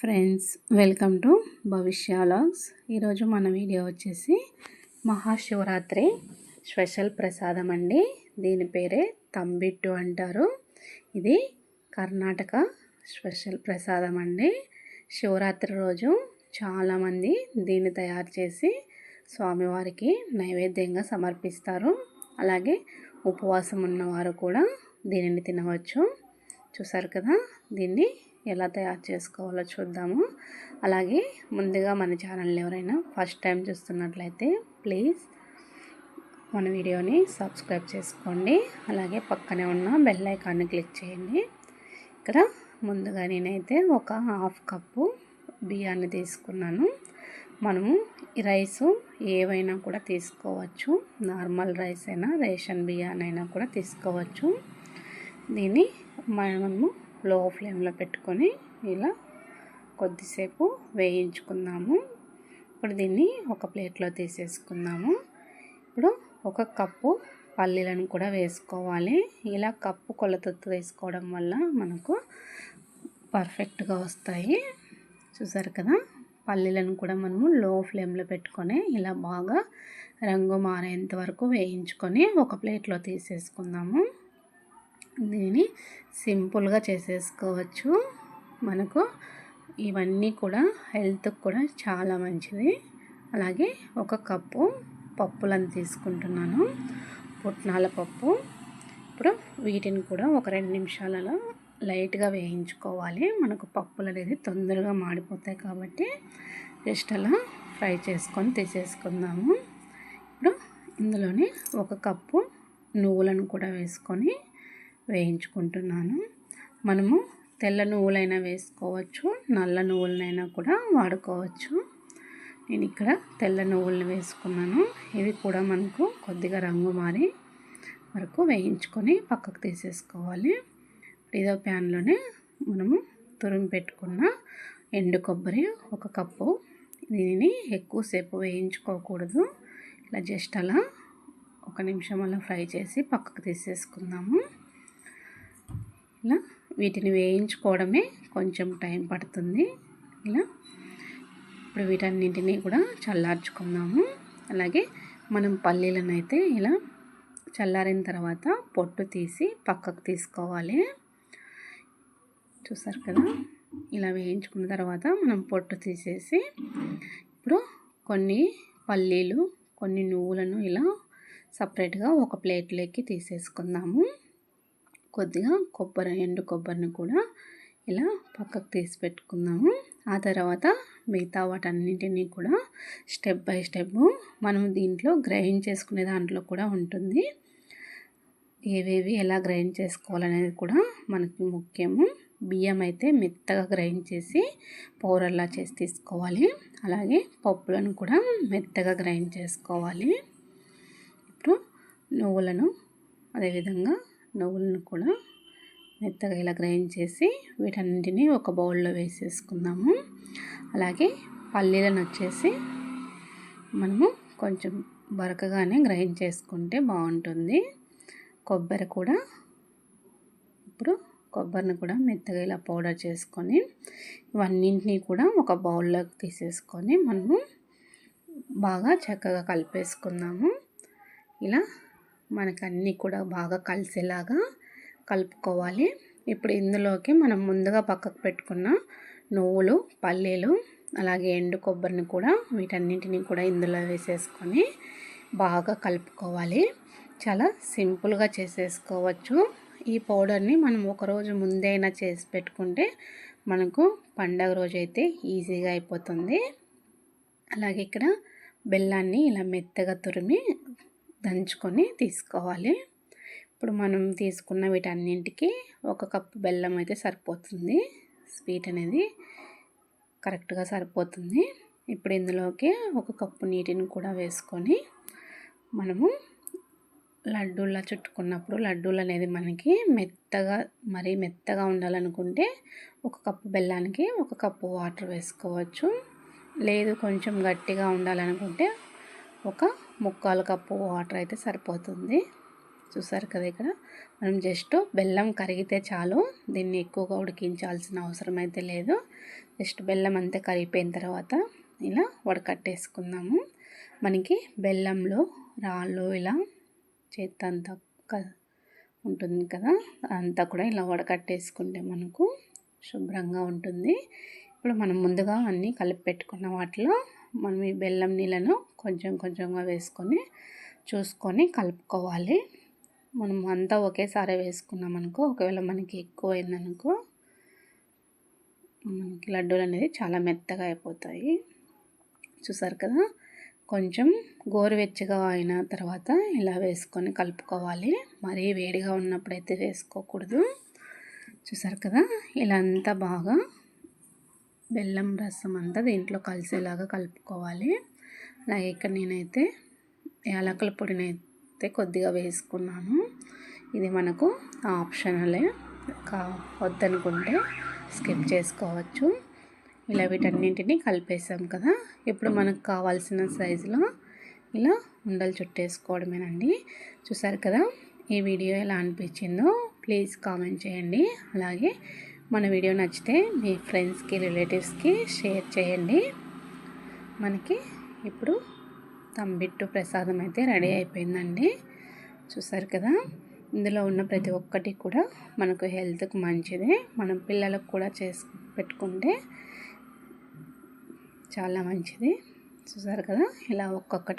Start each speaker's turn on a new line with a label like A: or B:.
A: Friends welcome to Bhavishya logs ఈరోజు మన video వచ్చేసి మహాశివరాత్రి స్పెషల్ ప్రసాదం అండి. దీని పేరే తంబిట్టు అంటారు. ఇది కర్ణాటక స్పెషల్ ప్రసాదం అండి. శివరాత్రి రోజు చాలామంది దీన్ని తయారు చేసి స్వామివారికి నైవేద్యంగా సమర్పిస్తారు. అలాగే ఉపవాసం ఉన్నవారు కూడా దీనిని తినవచ్చు. చూసారు కదా? దీన్ని ఎలా తయారు చేసుకోవాలో చూద్దాము. అలాగే ముందుగా మన ఛానల్ ఎవరైనా ఫస్ట్ టైం చూస్తున్నట్లయితే ప్లీజ్ మన వీడియోని సబ్స్క్రైబ్ చేసుకోండి. అలాగే పక్కనే ఉన్న బెల్ ఐకాన్ని క్లిక్ చేయండి. ఇక్కడ ముందుగా నేనైతే ఒక హాఫ్ కప్పు బియ్యాన్ని తీసుకున్నాను. మనము రైసు ఏవైనా కూడా తీసుకోవచ్చు. నార్మల్ రైస్ అయినా రేషన్ బియ్యానైనా కూడా తీసుకోవచ్చు. దీన్ని మనము లో ఫ్లేమ్లో పెట్టుకొని ఇలా కొద్దిసేపు వేయించుకుందాము. ఇప్పుడు దీన్ని ఒక ప్లేట్లో తీసేసుకుందాము. ఇప్పుడు ఒక కప్పు పల్లీలను కూడా వేసుకోవాలి. ఇలా కప్పు కొలతతో వేసుకోవడం వల్ల మనకు పర్ఫెక్ట్గా వస్తాయి. చూసారు కదా? పల్లీలను కూడా మనము లో ఫ్లేమ్లో పెట్టుకొని ఇలా బాగా రంగు మారేంత వరకు వేయించుకొని ఒక ప్లేట్లో తీసేసుకుందాము. దీన్ని సింపుల్గా చేసేసుకోవచ్చు. మనకు ఇవన్నీ కూడా హెల్త్కి కూడా చాలా మంచిది. అలాగే ఒక కప్పు పప్పులను తీసుకుంటున్నాను. పుట్నాల పప్పు. ఇప్పుడు వీటిని కూడా ఒక రెండు నిమిషాలలో లైట్గా వేయించుకోవాలి. మనకు పప్పులు అనేది తొందరగా మాడిపోతాయి కాబట్టి జస్ట్ అలా ఫ్రై చేసుకొని తీసేసుకుందాము. ఇప్పుడు ఇందులోనే ఒక కప్పు నువ్వులను కూడా వేసుకొని వేయించుకుంటున్నాను. మనము తెల్ల నువ్వులైనా వేసుకోవచ్చు నల్ల నువ్వులనైనా కూడా వాడుకోవచ్చు. నేను ఇక్కడ తెల్ల నువ్వులను వేసుకున్నాను. ఇవి కూడా మనకు కొద్దిగా రంగు మారి వరకు వేయించుకొని పక్కకు తీసేసుకోవాలి. ఇదో ప్యాన్లోనే మనము తురిమి పెట్టుకున్న ఎండు కొబ్బరి ఒక కప్పు. దీనిని ఎక్కువసేపు వేయించుకోకూడదు. ఇలా జస్ట్ అలా ఒక నిమిషం అలా ఫ్రై చేసి పక్కకు తీసేసుకుందాము. ఇలా వీటిని వేయించుకోవడమే కొంచెం టైం పడుతుంది. ఇలా ఇప్పుడు వీటన్నింటినీ కూడా చల్లార్చుకుందాము. అలాగే మనం పల్లీలను అయితే ఇలా చల్లారిన తర్వాత పొట్టు తీసి పక్కకు తీసుకోవాలి. చూసారు కదా? ఇలా వేయించుకున్న తర్వాత మనం పొట్టు తీసేసి ఇప్పుడు కొన్ని పల్లీలు కొన్ని నువ్వులను ఇలా సపరేట్గా ఒక ప్లేట్లోకి తీసేసుకుందాము. కొద్దిగా కొబ్బరి ఎండు కొబ్బరిని కూడా ఇలా పక్కకు తీసి పెట్టుకుందాము. ఆ తర్వాత మిగతా వాటన్నింటినీ కూడా స్టెప్ బై స్టెప్ మనం దీంట్లో గ్రైండ్ చేసుకునే దాంట్లో కూడా ఉంటుంది. ఏవేవి ఎలా గ్రైండ్ చేసుకోవాలనేది కూడా మనకి ముఖ్యము. బియ్యం అయితే మెత్తగా గ్రైండ్ చేసి పౌడర్లా చేసి తీసుకోవాలి. అలాగే పప్పులను కూడా మెత్తగా గ్రైండ్ చేసుకోవాలి. ఇప్పుడు నువ్వులను అదేవిధంగా నువ్వులను కూడా మెత్తగా ఇలా గ్రైండ్ చేసి వీటన్నింటినీ ఒక బౌల్లో వేసేసుకుందాము. అలాగే పల్లీలను వచ్చేసి మనము కొంచెం బరకగానే గ్రైండ్ చేసుకుంటే బాగుంటుంది. కొబ్బరి కూడా ఇప్పుడు కొబ్బరిని కూడా మెత్తగా ఇలా పౌడర్ చేసుకొని ఇవన్నింటినీ కూడా ఒక బౌల్లోకి తీసేసుకొని మనము బాగా చక్కగా కలిపేసుకుందాము. ఇలా మనకు అన్నీ కూడా బాగా కలిసేలాగా కలుపుకోవాలి. ఇప్పుడు ఇందులోకి మనం ముందుగా పక్కకు పెట్టుకున్న నువ్వులు పల్లీలు అలాగే ఎండు కొబ్బరిని కూడా వీటన్నింటినీ కూడా ఇందులో వేసేసుకొని బాగా కలుపుకోవాలి. చాలా సింపుల్గా చేసేసుకోవచ్చు. ఈ పౌడర్ని మనం ఒకరోజు ముందైనా చేసి పెట్టుకుంటే మనకు పండగ రోజు అయితే ఈజీగా అయిపోతుంది. అలాగే ఇక్కడ బెల్లాన్ని ఇలా మెత్తగా తురిమి దంచుకొని తీసుకోవాలి. ఇప్పుడు మనం తీసుకున్న వీటన్నింటికి ఒక కప్పు బెల్లం అయితే సరిపోతుంది. స్వీట్ అనేది కరెక్ట్గా సరిపోతుంది. ఇప్పుడు ఇందులోకి ఒక కప్పు నీటిని కూడా వేసుకొని మనము లడ్డూలా చుట్టుకున్నప్పుడు లడ్డూలు అనేది మనకి మెత్తగా మరీ మెత్తగా ఉండాలనుకుంటే ఒక కప్పు బెల్లానికి ఒక కప్పు వాటర్ వేసుకోవచ్చు. లేదు కొంచెం గట్టిగా ఉండాలనుకుంటే ఒక ముక్కాలు కప్పు వాటర్ అయితే సరిపోతుంది. చూసారు కదా ఇక్కడ? మనం జస్ట్ బెల్లం కరిగితే చాలు. దీన్ని ఎక్కువగా ఉడికించాల్సిన అవసరం అయితే లేదు. జస్ట్ బెల్లం అంతా కరిగిపోయిన తర్వాత ఇలా వడకట్టేసుకుందాము. మనకి బెల్లంలో రాళ్ళు ఇలా చేత అంతా ఉంటుంది కదా? అంతా కూడా ఇలా వడకట్టేసుకుంటే మనకు శుభ్రంగా ఉంటుంది. ఇప్పుడు మనం ముందుగా అన్నీ కలిపి పెట్టుకున్న వాటిలో మనం ఈ బెల్లం నీళ్ళను కొంచెం కొంచెంగా వేసుకొని చూసుకొని కలుపుకోవాలి. మనం అంతా ఒకేసారి వేసుకున్నాం అనుకో ఒకవేళ మనకి ఎక్కువ అయిందనుకో మనకి లడ్డూలు అనేది చాలా మెత్తగా అయిపోతాయి. చూసారు కదా? కొంచెం గోరువెచ్చగా అయిన తర్వాత ఇలా వేసుకొని కలుపుకోవాలి. మరీ వేడిగా ఉన్నప్పుడైతే వేసుకోకూడదు. చూసారు కదా? ఇలా అంతా బాగా బెల్లం రసం అంతా దీంట్లో కలిసేలాగా కలుపుకోవాలి. అలాగే ఇక్కడ నేనైతే యాలకుల పొడిని అయితే కొద్దిగా వేసుకున్నాను. ఇది మనకు ఆప్షనలే. కా వద్దనుకుంటే స్కిప్ చేసుకోవచ్చు. ఇలా వీటన్నింటినీ కలిపేసాం కదా. ఇప్పుడు మనకు కావాల్సిన సైజులో ఇలా ఉండలు చుట్టేసుకోవడమేనండి. చూసారు కదా ఈ వీడియో ఎలా అనిపించిందో ప్లీజ్ కామెంట్ చేయండి. అలాగే మన వీడియో నచ్చితే మీ ఫ్రెండ్స్కి రిలేటివ్స్కి షేర్ చేయండి. మనకి ఇప్పుడు తంబిట్టు ప్రసాదం అయితే రెడీ అయిపోయిందండి. చూసారు కదా? ఇందులో ఉన్న ప్రతి ఒక్కటి కూడా మనకు హెల్త్కి మంచిదే. మనం పిల్లలకు కూడా చేసి పెట్టుకుంటే చాలా మంచిది. చూసారు కదా? ఇలా ఒక్కొక్కటి